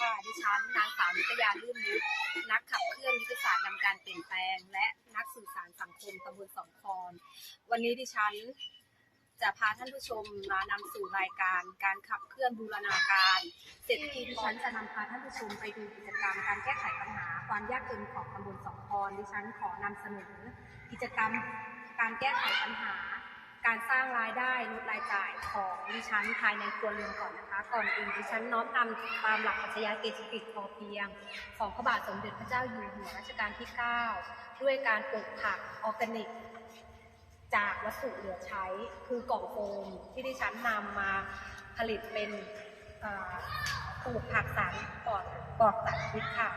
ค่ะ ดิฉันนางสาวนิตยาลื่นยุทธนักขับเคลื่อนยุทธศาสตร์นำการเปลี่ยนแปลง และนักสื่อสารสังคมตำบลสองคอนวันนี้ดิฉันจะพาท่านผู้ชมมานำสู่รายการการขับเคลื่อนบูรณาการเศรษฐกิจดิฉันจะนำพาท่านผู้ชมไปดูกิจกรรมการแก้ไขปัญหา ความยากจนของตำบลสองคอนดิฉันขอนำเสนอ กิจกรรมการแก้ไขปัญหา การสร้างรายได้ลดรายจ่ายของดิฉันภายในครัวเรือนก่อนนะคะ ก่อนอื่นดิฉันน้อมนำตามหลักปรัชญาเศรษฐกิจพอเพียง ของพระบาทสมเด็จพระเจ้าอยู่หัวรัชกาลที่ 9 ด้วยการปลูกผักออร์แกนิก จากวัสดุเหลือใช้คือกล่องโฟมที่ดิฉันนำมาผลิตเป็นปลูกผักสารปลอดปลอดสารพิษค่ะ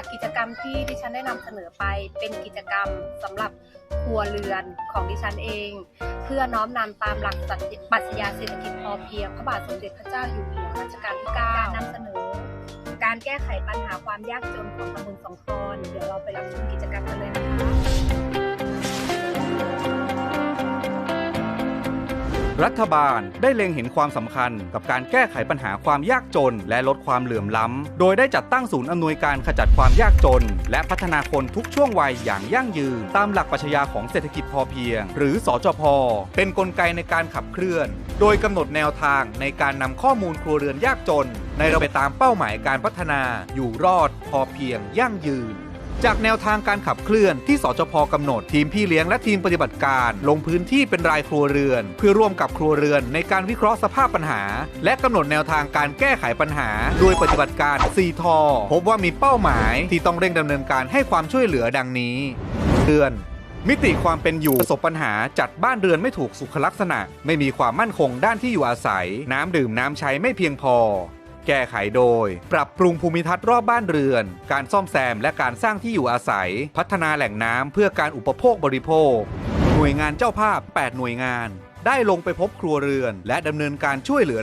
จากกิจกรรมที่ดิฉันได้นำเสนอไปเป็นกิจกรรมสำหรับครัวเรือนของดิฉันเอง เพื่อน้อมนำตามหลักปรัชญาเศรษฐกิจพอเพียง พระบาทสมเด็จพระเจ้าอยู่หัวรัชกาลที่9นำเสนอ การแก้ไขปัญหาความยากจนของตำบลสองคอนเดี๋ยวเราไปรับชมกิจกรรมกันเลยนะคะ รัฐบาลได้เล็งเห็นความสำคัญกับการแก้ไขปัญหาความยากจน และลดความเหลื่อมล้ำโดยได้จัดตั้งศูนย์อำนวยการขจัดความยากจน และพัฒนาคนทุกช่วงวัยอย่างยั่งยืน ตามหลักปรัชญาของเศรษฐกิจพอเพียง หรือสอจพ เป็นนกลไกในการขับเคลื่อน โดยกำหนดแนวทางในการนำข้อมูลครัวเรือนยากจน ในระบบตามเป้าหมายการพัฒนาอยู่รอดพอเพียงยั่งยืน จากแนวทางการขับเคลื่อนที่สจพกำหนดทีมพี่เลี้ยงและทีมปฏิบัติการ ลงพื้นที่เป็นรายครัวเรือน เพื่อร่วมกับครัวเรือนในการวิเคราะห์สภาพปัญหา และกำหนดแนวทางการแก้ไขปัญหา โดยปฏิบัติการ4ทอพบว่ามีเป้าหมายที่ต้องเร่งดำเนินการให้ความช่วยเหลือดังนี้เรือนมิติความเป็นอยู่ประสบปัญหาจัดบ้านเรือนไม่ถูกสุขลักษณะ ไม่มีความมั่นคงด้านที่อยู่อาศัย น้ำดื่มน้ำใช้ไม่เพียงพอ แก้ไขโดย ปรับปรุงภูมิทัศน์รอบบ้านเรือน การซ่อมแซมและการสร้างที่อยู่อาศัย พัฒนาแหล่งน้ำเพื่อการอุปโภคบริโภค หน่วยงานเจ้าภาพ 8 หน่วยงาน ได้ลงไปพบครัวเรือน และดำเนินการช่วยเหลือ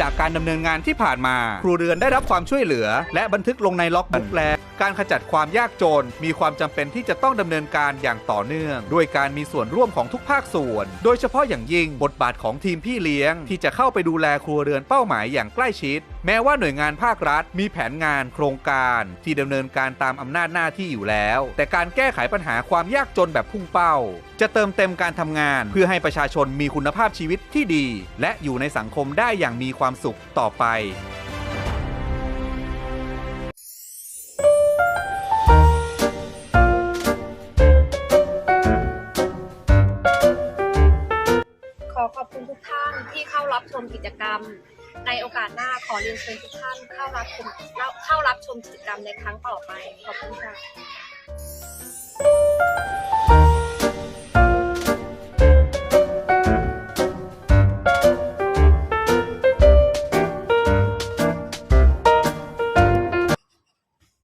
จากการดำเนินงานที่ผ่านมา ครัวเรือนได้รับความช่วยเหลือ และบันทึกลงในล็อกบุ๊กและ การขจัดความยากจน มีความจำเป็นที่จะต้องดำเนินการอย่างต่อเนื่อง ด้วยการมีส่วนร่วมของทุกภาคส่วน โดยเฉพาะอย่างยิ่งบทบาทของทีมพี่เลี้ยง ที่จะเข้าไปดูแลครัวเรือนเป้าหมายอย่างใกล้ชิด แม้ว่าหน่วยงานภาครัฐ มีแผนงานโครงการ ที่ดำเนินการตามอำนาจหน้าที่อยู่แล้ว แต่การแก้ไขปัญหาความยากจนแบบพุ่งเป้า จะเติมเต็มการทำงาน เพื่อให้ประชาชนมีคุณภาพชีวิตที่ดี และอยู่ในสังคมได้อย่างมีความสุขต่อไป คุณทุกท่านที่เข้ารับชมกิจกรรม ในโอกาสหน้าขอเรียนเชิญทุกท่านเข้ารับชมเข้ารับชมกิจกรรมในครั้งต่อไปขอบคุณค่ะ